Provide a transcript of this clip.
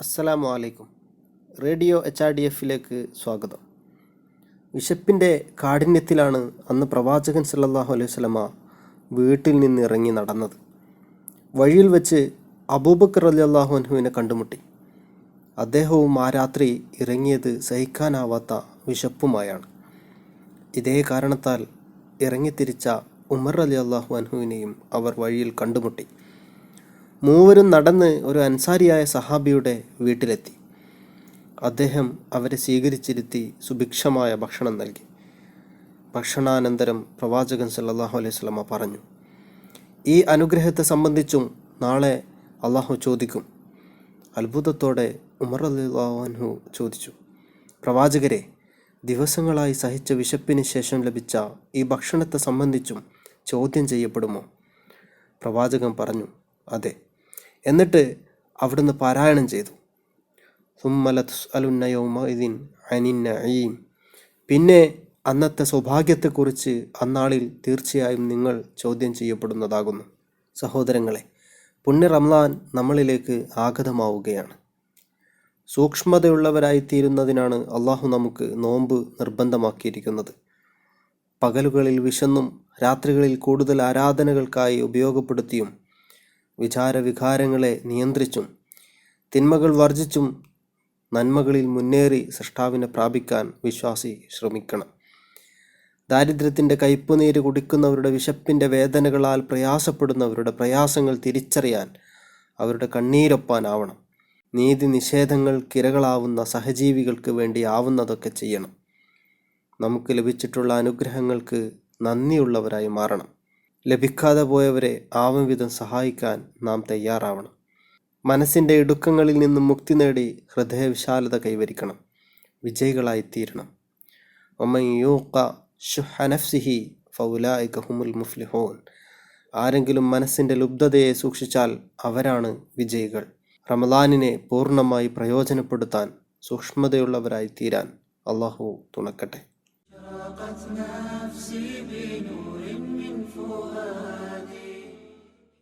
അസ്സലാമു അലൈക്കും. Radio H R D എഫിലേക്ക് സ്വാഗതം. വിശപ്പിന്റെ കാഠിന്യത്തിലാണ് അന്ന് പ്രവാചകൻ സല്ലാഹു അലൈഹി സ്വലമ വീട്ടിൽ നിന്ന് ഇറങ്ങി നടന്നത്. വഴിയിൽ വെച്ച് അബൂബക്കർ റളിയല്ലാഹു അൻഹുവിനെ കണ്ടുമുട്ടി. അദ്ദേഹവും ആ രാത്രി ഇറങ്ങിയത് സഹിക്കാനാവാത്ത വിശപ്പുമായാണ്. ഇതേ കാരണത്താൽ ഇറങ്ങിത്തിരിച്ച ഉമർ അലി അള്ളാഹു അൻഹുവിനെയും അവർ വഴിയിൽ കണ്ടുമുട്ടി. മൂവരും നടന്ന് ഒരു അൻസാരിയായ സഹാബിയുടെ വീട്ടിലെത്തി. അദ്ദേഹം അവരെ സ്വീകരിച്ചിരുത്തി സുഭിക്ഷമായ ഭക്ഷണം നൽകി. ഭക്ഷണാനന്തരം പ്രവാചകൻ സല്ലാഹു അലൈഹി വസല്ലമ പറഞ്ഞു ഈ അനുഗ്രഹത്തെ സംബന്ധിച്ചും നാളെ അള്ളാഹു ചോദിക്കും. അത്ഭുതത്തോടെ ഉമർ അലിഹു ചോദിച്ചു പ്രവാചകരെ ദിവസങ്ങളായി സഹിച്ച വിശപ്പിന് ശേഷം ലഭിച്ച ഈ ഭക്ഷണത്തെ സംബന്ധിച്ചും ചോദ്യം ചെയ്യപ്പെടുമോ? പ്രവാചകൻ പറഞ്ഞു അതെ. എന്നിട്ട് അവിടുന്ന് പാരായണം ചെയ്തു. പിന്നെ അന്നത്തെ സൗഭാഗ്യത്തെക്കുറിച്ച് അന്നാളിൽ തീർച്ചയായും നിങ്ങൾ ചോദ്യം ചെയ്യപ്പെടുന്നതാകുന്നു. സഹോദരങ്ങളെ പുണ്യ റംലാൻ നമ്മളിലേക്ക് ആഗതമാവുകയാണ്. സൂക്ഷ്മതയുള്ളവരായിത്തീരുന്നതിനാണ് അള്ളാഹു നമുക്ക് നോമ്പ് നിർബന്ധമാക്കിയിരിക്കുന്നത്. പകലുകളിൽ വിശന്നും രാത്രികളിൽ കൂടുതൽ ആരാധനകൾക്കായി ഉപയോഗപ്പെടുത്തിയും വിചാരവികാരങ്ങളെ നിയന്ത്രിച്ചും തിന്മകൾ വർജിച്ചും നന്മകളിൽ മുന്നേറി സൃഷ്ടാവിനെ പ്രാപിക്കാൻ വിശ്വാസി ശ്രമിക്കണം. ദാരിദ്ര്യത്തിന്റെ കയ്പുനീര് കുടിക്കുന്നവരുടെ വിശപ്പിന്റെ വേദനകളാൽ പ്രയാസപ്പെടുന്നവരുടെ പ്രയാസങ്ങൾ തിരിച്ചറിയാൻ അവരുടെ കണ്ണീരൊപ്പാനാവണം. നീതി നിഷേധങ്ങൾ നിഷേധങ്ങൾക്കിരകളാവുന്ന സഹജീവികൾക്ക് വേണ്ടി ആവുന്നതൊക്കെ ചെയ്യണം. നമുക്ക് ലഭിച്ചിട്ടുള്ള അനുഗ്രഹങ്ങൾക്ക് നന്ദിയുള്ളവരായി മാറണം. ലഭിക്കാതെ പോയവരെ ആവും വിധം സഹായിക്കാൻ നാം തയ്യാറാവണം. മനസ്സിന്റെ ഇടുക്കങ്ങളിൽ നിന്നും മുക്തി നേടി ഹൃദയവിശാലത കൈവരിക്കണം. വിജയികളായിത്തീരണം. തീരണം ഒമയൂക്ക മുഫ്ലിഹോൻ. ആരെങ്കിലും മനസ്സിന്റെ ലുബ്ധതയെ സൂക്ഷിച്ചാൽ അവരാണ് വിജയികൾ. റമദാനിനെ പൂർണമായി പ്രയോജനപ്പെടുത്താൻ സൂക്ഷ്മതയുള്ളവരായി തീരാൻ അള്ളാഹു തുണക്കട്ടെ. فؤادي